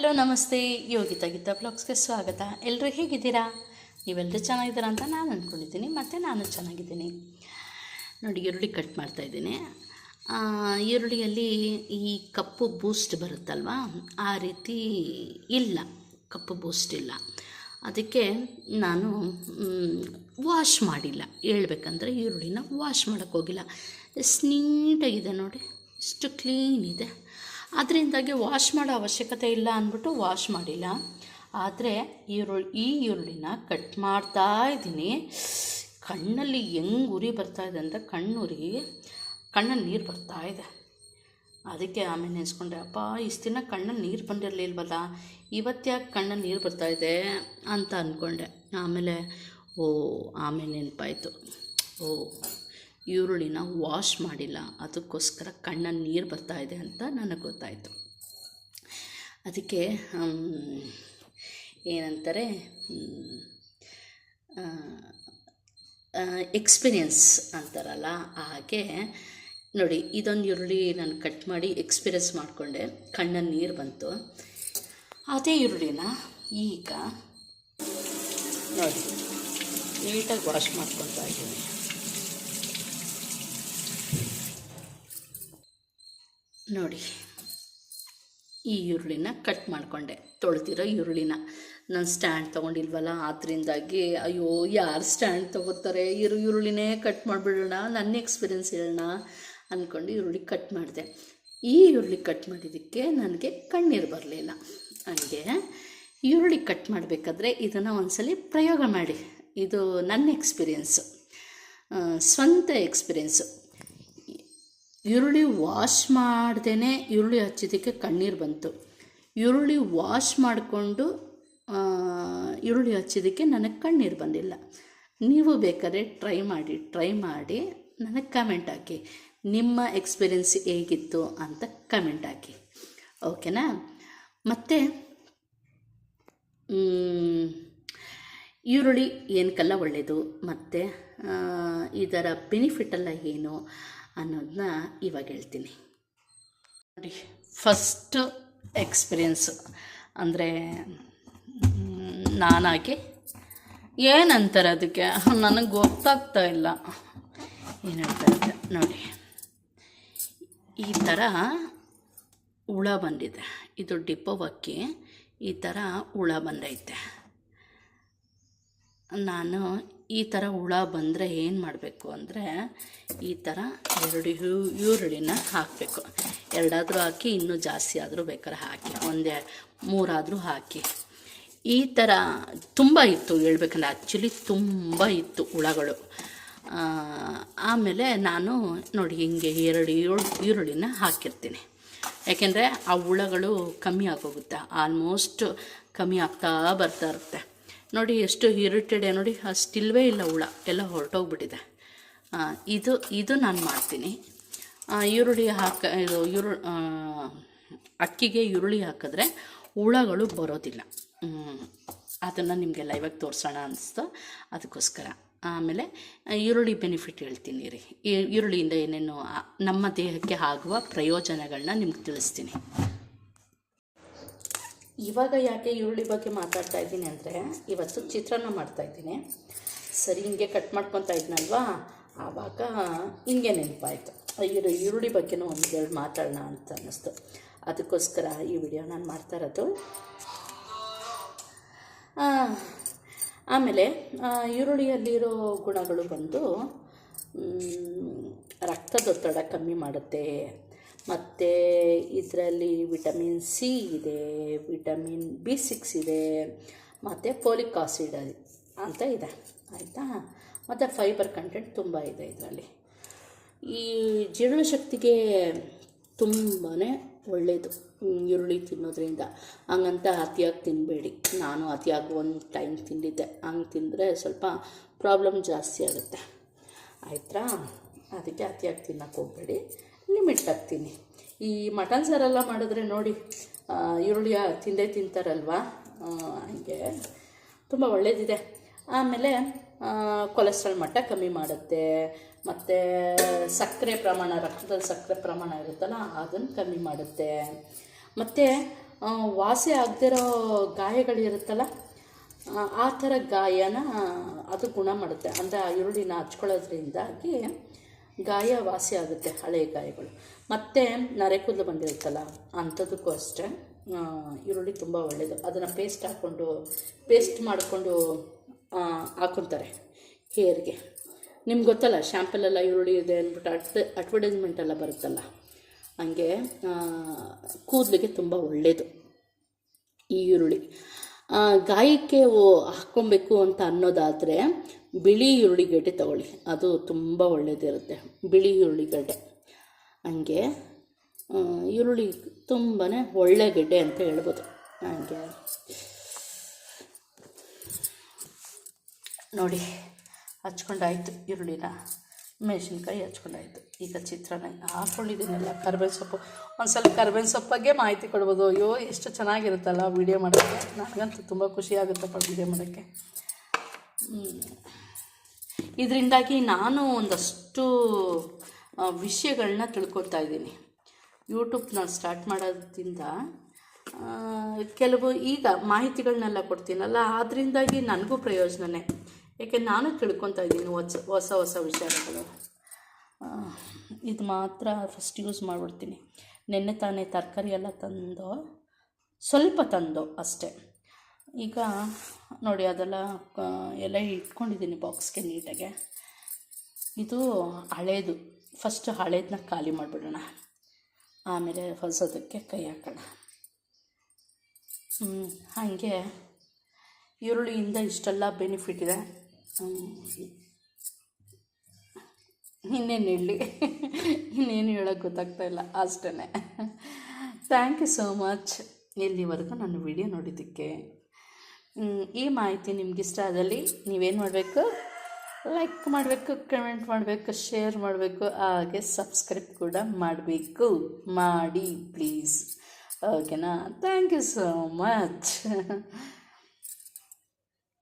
Hello, ನಮಸ್ತೆ. ಯೋಗಿತಾ ಗೀತಾ ಬ್ಲಾಗ್ಸ್ಗೆ ಸ್ವಾಗತ. ಎಲ್ಲರೂ ಹೇಗಿದ್ದೀರಾ? ನೀವೆಲ್ಲರೂ ಚೆನ್ನಾಗಿದ್ದೀರಾ ಅಂತ ನಾನು ಅಂದ್ಕೊಂಡಿದ್ದೀನಿ, ಮತ್ತು ನಾನು ಚೆನ್ನಾಗಿದ್ದೀನಿ. ನೋಡಿ, ಈರುಳ್ಳಿ ಕಟ್ ಮಾಡ್ತಾಯಿದ್ದೀನಿ ಈರುಳ್ಳಿಯಲ್ಲಿ ಈ ಕಪ್ಪು ಬೂಸ್ಟ್ ಬರುತ್ತಲ್ವಾ? ಆ ರೀತಿ ಇಲ್ಲ, ಕಪ್ಪು ಬೂಸ್ಟ್ ಇಲ್ಲ. ಅದಕ್ಕೆ ನಾನು ವಾಶ್ ಮಾಡಿಲ್ಲ. ಹೇಳ್ಬೇಕಂದ್ರೆ ಈರುಳ್ಳಿನ ವಾಶ್ ಮಾಡೋಕ್ಕೋಗಿಲ್ಲ ಎಷ್ಟು ನೀಟಾಗಿದೆ ನೋಡಿ ಇಷ್ಟು ಕ್ಲೀನ್ ಇದೆ. ಅದರಿಂದಾಗಿ ವಾಶ್ ಮಾಡೋ ಅವಶ್ಯಕತೆ ಇಲ್ಲ ಅಂದ್ಬಿಟ್ಟು ವಾಶ್ ಮಾಡಿಲ್ಲ. ಆದರೆ ಈರುಳ್ಳಿ ಈ ಈರುಳ್ಳಿನ ಕಟ್ ಮಾಡ್ತಾ ಇದ್ದೀನಿ. ಕಣ್ಣಲ್ಲಿ ಹೆಂಗೆ ಉರಿ ಬರ್ತಾ ಇದೆ ಅಂದರೆ ಕಣ್ಣುರಿ, ಕಣ್ಣಲ್ಲಿ ನೀರು ಬರ್ತಾ ಇದೆ. ಅದಕ್ಕೆ ಆಮೇಲೆ ನೆನೆಸ್ಕೊಂಡೆ, ಅಪ್ಪ, ಇಷ್ಟು ದಿನ ಕಣ್ಣಲ್ಲಿ ನೀರು ಬಂದಿರಲಿಲ್ವಲ್ಲ ಇವತ್ತ್ಯಾಕೆ ಕಣ್ಣಲ್ಲಿ ನೀರು ಬರ್ತಾ ಇದೆ? ಅಂತ ಅಂದ್ಕೊಂಡೆ ಆಮೇಲೆ, ಓ, ಆಮೇಲೆ ನೆನಪಾಯಿತು. ಓ ಈರುಳ್ಳಿನ ವಾಶ್ ಮಾಡಿಲ್ಲ. ಅದಕ್ಕೋಸ್ಕರ ಕಣ್ಣಲ್ಲಿ ನೀರು ಬರ್ತಾ ಇದೆ ಅಂತ ನನಗೆ ಗೊತ್ತಾಯಿತು. ಅದಕ್ಕೆ ಏನಂತಾರೆ ಎಕ್ಸ್ಪೀರಿಯನ್ಸ್ ಅಂತಾರಲ್ಲ ಹಾಗೆ ನೋಡಿ, ಇದೊಂದು ಈರುಳ್ಳಿ ನಾನು ಕಟ್ ಮಾಡಿ ಎಕ್ಸ್ಪೀರಿಯನ್ಸ್ ಮಾಡಿಕೊಂಡೆ. ಕಣ್ಣಲ್ಲಿ ನೀರು ಬಂತು. ಅದೇ ಈರುಳ್ಳಿನ ಈಗ ನೋಡಿ, ನೀಟಾಗಿ ವಾಶ್ ಮಾಡ್ಕೊತಾ ಇದ್ದೀನಿ. ನೋಡಿ. ಈ ಈರುಳ್ಳಿನ ಕಟ್ ಮಾಡಿಕೊಂಡೆ. ತೊಳ್ತಿರೋ ಈರುಳ್ಳಿನ. ನಾನು ಸ್ಟ್ಯಾಂಡ್ ತೊಗೊಂಡಿಲ್ವಲ್ಲ, ಆದ್ರಿಂದಾಗಿ ಅಯ್ಯೋ, ಯಾರು ಸ್ಟ್ಯಾಂಡ್ ತೊಗೋತಾರೆ? ಇರು ಈರುಳ್ಳಿನೇ ಕಟ್ ಮಾಡಿಬಿಡೋಣ. ನನ್ನ ಎಕ್ಸ್ಪೀರಿಯನ್ಸ್ ಹೇಳೋಣ ಅಂದ್ಕೊಂಡು ಈರುಳ್ಳಿ ಕಟ್ ಮಾಡಿದೆ. ಈ ಈರುಳ್ಳಿ ಕಟ್ ಮಾಡಿದ್ದಕ್ಕೆ ನನಗೆ ಕಣ್ಣೀರು ಬರಲಿಲ್ಲ. ಹಂಗೆ ಈರುಳ್ಳಿ ಕಟ್ ಮಾಡಬೇಕಾದ್ರೆ ಇದನ್ನು ಒಂದ್ಸಲಿ ಪ್ರಯೋಗ ಮಾಡಿ. ಇದು ನನ್ನ ಎಕ್ಸ್ಪೀರಿಯೆನ್ಸು ಸ್ವಂತ ಎಕ್ಸ್ಪೀರಿಯನ್ಸು ಈರುಳ್ಳಿ ವಾಶ್ ಮಾಡ್ದೇ ಈರುಳ್ಳಿ ಹಚ್ಚಿದ್ದಕ್ಕೆ ಕಣ್ಣೀರು ಬಂತು. ಈರುಳ್ಳಿ ವಾಶ್ ಮಾಡಿಕೊಂಡು ಈರುಳ್ಳಿ ಹಚ್ಚಿದ್ದಕ್ಕೆ ನನಗೆ ಕಣ್ಣೀರು ಬಂದಿಲ್ಲ. ನೀವು ಬೇಕಾದ್ರೆ ಟ್ರೈ ಮಾಡಿ ಟ್ರೈ ಮಾಡಿ ನನಗೆ ಕಮೆಂಟ್ ಹಾಕಿ. ನಿಮ್ಮ ಎಕ್ಸ್ಪೀರಿಯೆನ್ಸ್ ಹೇಗಿತ್ತು ಅಂತ ಕಮೆಂಟ್ ಹಾಕಿ. ಓಕೆನಾ ಮತ್ತು ಈರುಳ್ಳಿ ಏನಕ್ಕೆಲ್ಲ ಒಳ್ಳೆಯದು ಮತ್ತು ಇದರ ಬೆನಿಫಿಟೆಲ್ಲ ಏನು? ಅನ್ನೋದನ್ನ ಇವಾಗ ಹೇಳ್ತೀನಿ. ನೋಡಿ ಫಸ್ಟ್ ಎಕ್ಸ್ಪೀರಿಯನ್ಸು ಅಂದರೆ ನಾನಾಗಿ ಏನಂತಾರೆ ಅದಕ್ಕೆ? ನನಗೆ ಗೊತ್ತಾಗ್ತಾ ಇಲ್ಲ. ಏನು ಹೇಳ್ತಾ ಇದ್ದೆ? ನೋಡಿ, ಈ ಥರ ಹುಳ ಬಂದಿದೆ. ಇದು ಡಿಪೋ ಅಕ್ಕಿ ಈ ಥರ ಹುಳ ಬಂದೈತೆ. ನಾನು ಈ ಥರ ಹುಳ ಬಂದರೆ ಏನು ಮಾಡಬೇಕು ಅಂದರೆ ಈ ಥರ ಎರಡು ಈರುಳ್ಳಿನ ಹಾಕಬೇಕು. ಎರಡಾದರೂ ಹಾಕಿ, ಇನ್ನೂ ಜಾಸ್ತಿ ಆದರೂ ಬೇಕಾದ್ರೆ ಹಾಕಿ, ಒಂದೇ ಮೂರಾದರೂ ಹಾಕಿ. ಈ ಥರ ತುಂಬ ಇತ್ತು ಹೇಳ್ಬೇಕಂದ್ರೆ ಆ್ಯಕ್ಚುಲಿ ತುಂಬ ಇತ್ತು ಹುಳಗಳು. ಆಮೇಲೆ ನಾನು ನೋಡಿ ಹಿಂಗೆ ಎರಡು ಈರುಳ್ಳಿ ಈರುಳ್ಳಿನ ಹಾಕಿರ್ತೀನಿ. ಯಾಕೆಂದರೆ ಆ ಹುಳಗಳು ಕಮ್ಮಿ ಆಗೋಗುತ್ತೆ. ಆಲ್ಮೋಸ್ಟ್ ಕಮ್ಮಿ ಆಗ್ತಾ ಬರ್ತಾ ಇರುತ್ತೆ. ನೋಡಿ ಎಷ್ಟು ಇರಿಟೇಡ್ ನೋಡಿ ಅಷ್ಟಿಲ್ವೇ ಇಲ್ಲ ಹುಳ, ಎಲ್ಲ ಹೊರಟೋಗ್ಬಿಟ್ಟಿದೆ. ಇದು ಇದು ನಾನು ಮಾಡ್ತೀನಿ. ಈರುಳ್ಳಿ ಹಾಕ, ಇದು ಈರು ಅಕ್ಕಿಗೆ ಈರುಳ್ಳಿ ಹಾಕಿದ್ರೆ ಹುಳಗಳು ಬರೋದಿಲ್ಲ. ಅದನ್ನು ನಿಮಗೆಲ್ಲ ಇವಾಗ ತೋರಿಸೋಣ ಅನಿಸ್ತು. ಅದಕ್ಕೋಸ್ಕರ. ಆಮೇಲೆ ಈರುಳ್ಳಿ ಬೆನಿಫಿಟ್ ಹೇಳ್ತೀನಿ ರೀ. ಈರುಳ್ಳಿಯಿಂದ ಏನೇನು ನಮ್ಮ ದೇಹಕ್ಕೆ ಆಗುವ ಪ್ರಯೋಜನಗಳನ್ನ ನಿಮ್ಗೆ ತಿಳಿಸ್ತೀನಿ. ಇವಾಗ ಯಾಕೆ ಈರುಳ್ಳಿ ಬಗ್ಗೆ ಮಾತಾಡ್ತಾ ಇದ್ದೀನಿ ಅಂದರೆ, ಇವತ್ತು ಚಿತ್ರಾನ್ನ ಮಾಡ್ತಾಯಿದ್ದೀನಿ ಸರಿ, ಹಿಂಗೆ ಕಟ್ ಮಾಡ್ಕೊತಾ ಇದ್ನಲ್ವಾ? ಆವಾಗ ಹಿಂಗೆ ನೆನಪಾಯಿತು. ಈರು ಈರುಳ್ಳಿ ಬಗ್ಗೆನೂ ಒಂದು ಎರಡು ಮಾತಾಡೋಣ ಅಂತ ಅನ್ನಿಸ್ತು. ಅದಕ್ಕೋಸ್ಕರ ಈ ವಿಡಿಯೋ ನಾನು ಮಾಡ್ತಾ ಇರೋದು. ಆಮೇಲೆ ಈರುಳ್ಳಿಯಲ್ಲಿರೋ ಗುಣಗಳು ಬಂದು ರಕ್ತದೊತ್ತಡ ಕಮ್ಮಿ ಮಾಡುತ್ತೆ. ಮತ್ತು ಇದರಲ್ಲಿ ವಿಟಮಿನ್ ಸಿ ಇದೆ, ವಿಟಮಿನ್ ಬಿ ಸಿಕ್ಸ್ ಇದೆ, ಮತ್ತು ಫೋಲಿಕ್ ಆಸಿಡ್ ಅಂತ ಇದೆ, ಆಯಿತಾ? ಮತ್ತು ಫೈಬರ್ ಕಂಟೆಂಟ್ ತುಂಬ ಇದೆ ಇದರಲ್ಲಿ. ಈ ಜೀರ್ಣಶಕ್ತಿಗೆ ತುಂಬಾ ಒಳ್ಳೆಯದು ಈರುಳ್ಳಿ ತಿನ್ನೋದ್ರಿಂದ. ಹಂಗಂತ ಅತಿಯಾಗಿ ತಿನ್ನಬೇಡಿ ನಾನು ಅತಿಯಾಗಿ ಒಂದು ಟೈಮ್ ತಿಂದಿದ್ದೆ. ಹಂಗೆ ತಿಂದರೆ ಸ್ವಲ್ಪ ಪ್ರಾಬ್ಲಮ್ ಜಾಸ್ತಿ ಆಗುತ್ತೆ. ಆಯ್ತಾ? ಅದಕ್ಕೆ ಅತಿಯಾಗಿ ತಿನ್ನೋಕೆ ಹೋಗಬೇಡಿ. ಲಿಮಿಟ್ ಹಾಕ್ತೀನಿ. ಈ ಮಟನ್ ಸಾರೆಲ್ಲ ಮಾಡಿದ್ರೆ ನೋಡಿ ಈರುಳ್ಳಿಯ ತಿಂದೇ ತಿಂತಾರಲ್ವ? ಹಾಗೆ ತುಂಬ ಒಳ್ಳೆಯದಿದೆ ಆಮೇಲೆ ಕೊಲೆಸ್ಟ್ರಾಲ್ ಮಟ್ಟ ಕಮ್ಮಿ ಮಾಡುತ್ತೆ. ಮತ್ತು ಸಕ್ಕರೆ ಪ್ರಮಾಣ, ರಕ್ತದಲ್ಲಿ ಸಕ್ಕರೆ ಪ್ರಮಾಣ ಇರುತ್ತಲ್ಲ, ಅದನ್ನು ಕಮ್ಮಿ ಮಾಡುತ್ತೆ. ಮತ್ತು ವಾಸಿ ಆಗದಿರೋ ಗಾಯಗಳಿರುತ್ತಲ್ಲ ಆ ಥರ ಗಾಯನ, ಅದು ಗುಣ ಮಾಡುತ್ತೆ. ಅಂದರೆ ಆ ಈರುಳ್ಳಿನ ಹಚ್ಕೊಳ್ಳೋದ್ರಿಂದಾಗಿ ಗಾಯ ವಾಸಿ ಆಗುತ್ತೆ ಹಳೆಯ ಗಾಯಗಳು. ಮತ್ತು ನರೆಕೂದಲು ಬಂದಿರುತ್ತಲ್ಲ, ಅಂಥದಕ್ಕೂ ಅಷ್ಟೇ. ಈರುಳ್ಳಿ ತುಂಬ ಒಳ್ಳೆಯದು ಅದನ್ನು ಪೇಸ್ಟ್ ಹಾಕ್ಕೊಂಡು ಪೇಸ್ಟ್ ಮಾಡಿಕೊಂಡು ಹಾಕೊತಾರೆ ಹೇರ್ಗೆ. ನಿಮ್ಗೆ ಗೊತ್ತಲ್ಲ ಶ್ಯಾಂಪಲೆಲ್ಲ ಈರುಳ್ಳಿ ಇದೆ ಅಂದ್ಬಿಟ್ಟು ಅಡ್ವ ಅಡ್ವರ್ಟೈಸ್ಮೆಂಟ್ ಎಲ್ಲ ಬರುತ್ತಲ್ಲ, ಹಂಗೆ ಕೂದಲಿಗೆ ತುಂಬ ಒಳ್ಳೆಯದು ಈ ಈರುಳ್ಳಿ. ಗಾಯಕ್ಕೆ ಹಾಕ್ಕೊಬೇಕು ಅಂತ ಅನ್ನೋದಾದರೆ ಬಿಳಿ ಈರುಳ್ಳಿಗಡ್ಡೆ ತಗೊಳ್ಳಿ. ಅದು ತುಂಬ ಒಳ್ಳೆಯದಿರುತ್ತೆ ಬಿಳಿ ಈರುಳ್ಳಿಗಡ್ಡೆ. ಹಂಗೆ ಈರುಳ್ಳಿ ತುಂಬಾ ಒಳ್ಳೆ ಗಡ್ಡೆ ಅಂತ ಹೇಳ್ಬೋದು. ಹಂಗೆ. ನೋಡಿ, ಹಚ್ಕೊಂಡಾಯ್ತು ಈರುಳ್ಳಿನ. ಮೆಣಸಿನ್ಕಾಯಿ ಹಚ್ಕೊಂಡಾಯಿತು. ಈಗ ಚಿತ್ರಾನ್ನ ಹಾಕ್ಕೊಂಡಿದ್ದೀನಲ್ಲ ಕರ್ಬೇವಿನ ಸೊಪ್ಪು. ಒಂದು ಸ್ವಲ್ಪ ಕರ್ಬೇವಿನ ಬಗ್ಗೆ ಮಾಹಿತಿ ಕೊಡ್ಬೋದು. ಅಯ್ಯೋ, ಎಷ್ಟು ಚೆನ್ನಾಗಿರುತ್ತಲ್ಲ ವೀಡಿಯೋ ಮಾಡೋಕ್ಕೆ. ನನಗಂತೂ ತುಂಬ ಖುಷಿ ಆಗುತ್ತಪ್ಪ ವೀಡಿಯೋ ಮಾಡೋಕ್ಕೆ. ಇದರಿಂದಾಗಿ ನಾನು ಒಂದಷ್ಟು ವಿಷಯಗಳನ್ನ ತಿಳ್ಕೊತಾ ಇದ್ದೀನಿ. ಯೂಟ್ಯೂಬ್ ನಾನು ಸ್ಟಾರ್ಟ್ ಮಾಡೋದ್ರಿಂದ ಕೆಲವು ಈಗ ಮಾಹಿತಿಗಳನ್ನೆಲ್ಲ ಕೊಡ್ತೀನಲ್ಲ ಅದರಿಂದಾಗಿ ನನಗೂ ಪ್ರಯೋಜನನೇ. ಯಾಕೆ ನಾನು ತಿಳ್ಕೊತಾ ಇದ್ದೀನಿ ಹೊಸ ಹೊಸ ಹೊಸ ವಿಚಾರಗಳು. ಇದು ಮಾತ್ರ ಫಸ್ಟ್ ಯೂಸ್ ಮಾಡಿಬಿಡ್ತೀನಿ. ನೆನ್ನೆ ತಾನೇ ತರಕಾರಿ ಎಲ್ಲ ತಂದು, ಸ್ವಲ್ಪ ತಂದು ಅಷ್ಟೇ. ಈಗ ನೋಡಿ ಅದೆಲ್ಲ ಎಲ್ಲ ಇಟ್ಕೊಂಡಿದ್ದೀನಿ ಬಾಕ್ಸ್ಗೆ ನೀಟಾಗೆ. ಇದು ಹಳೇದು. ಫಸ್ಟ್ ಹಳೇದನ್ನ ಖಾಲಿ ಮಾಡಿಬಿಡೋಣ. ಆಮೇಲೆ ಹೊಸದಕ್ಕೆ ಕೈ ಹಾಕೋಣ. ಹಾಗೆ ಈರುಳ್ಳಿಯಿಂದ ಇಷ್ಟೆಲ್ಲ ಬೆನಿಫಿಟ್ ಇದೆ. ಇನ್ನೇನು ಹೇಳಲಿ ಇನ್ನೇನು ಹೇಳೋಕ್ಕೆ ಗೊತ್ತಾಗ್ತಾ ಇಲ್ಲ ಅಷ್ಟೇ ಥ್ಯಾಂಕ್ ಯು ಸೋ ಮಚ್ ಇಲ್ಲಿವರೆಗೂ ನನ್ನ ವಿಡಿಯೋ ನೋಡಿದ್ದಕ್ಕೆ? ಈ ಮಾಹಿತಿ ನಿಮ್ಗೆ ಇಷ್ಟ ಆದಲ್ಲಿ ನೀವೇನು ಮಾಡಬೇಕು? ಲೈಕ್ ಮಾಡಬೇಕು ಕಮೆಂಟ್ ಮಾಡಬೇಕು ಶೇರ್ ಮಾಡಬೇಕು, ಹಾಗೆ ಸಬ್ಸ್ಕ್ರೈಬ್ ಕೂಡ ಮಾಡಬೇಕು. ಮಾಡಿ ಪ್ಲೀಸ್ ಓಕೆನಾ ಥ್ಯಾಂಕ್ ಯು ಸೋ ಮಚ್